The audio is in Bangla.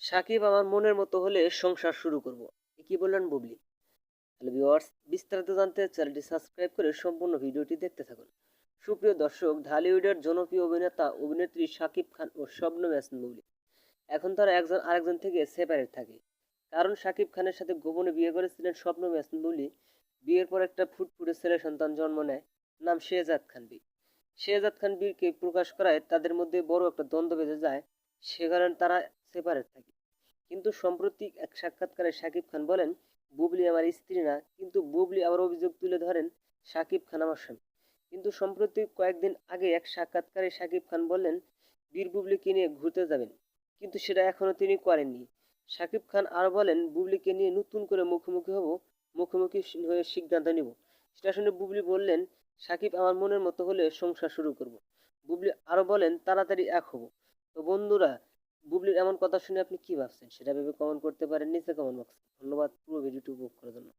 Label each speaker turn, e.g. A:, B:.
A: সাকিব আমার মনের মতো হলে সংসার শুরু করব। কি বললেন বুবলি? হ্যালো ভিউয়ার্স, বিস্তারিত জানতে চ্যানেলটি সাবস্ক্রাইব করে সম্পূর্ণ ভিডিওটি দেখতে থাকুন। সুপ্রিয় দর্শক, ঢালিউডের জনপ্রিয় অভিনেতা, অভিনেত্রী সাকিব খান ও শবনম ইয়াসমিন বুবলি এখন তারা একজন আরেকজন থেকে সেপারেট থাকে। কারণ সাকিব খানের সাথে গোপনে বিয়ে করেছিলেন শবনম ইয়াসমিন বুবলি। বিয়ের পর একটা ফুটফুটে ছেলে সন্তান জন্ম নেয়, নাম শেহজাদ খান বীর। শেহজাদ খান বীরকে প্রকাশ করায় তাদের মধ্যে বড় একটা দ্বন্দ্ব বেঁধে যায়। সে কারণে তারা সেপারেট থাকে। কিন্তু সম্প্রতি এক সাক্ষাৎকারে সাকিব খান বলেন, বুবলি আমার স্ত্রী না, কিন্তু বুবলি আবার অভিযোগ তুলে ধরেন, সাকিব খান আমার স্বামী। কিন্তু সম্প্রতি কয়েকদিন আগে এক সাক্ষাৎকারে সাকিব খান বললেন, বীর বুবলিকে নিয়ে ঘুরতে যাবেন, কিন্তু সেটা এখনও তিনি করেননি। সাকিব খান আরও বলেন, বুবলিকে নিয়ে নতুন করে মুখোমুখি হব, মুখোমুখি হয়ে সিদ্ধান্ত নিব। সেটা শুনে বুবলি বললেন, সাকিব আমার মনের মতো হলে সংসার শুরু করব। বুবলি আরও বলেন, তাড়াতাড়ি এক হব। তো বন্ধুরা বুবলির এমন কথা শুনে আপনি কি ভাবছেন? সেটা ভেবে কমেন্ট করতে পারেন নিচে কমেন্ট বক্সে ধন্যবাদ পুরো ভিডিওটি উপভোগ করার জন্য।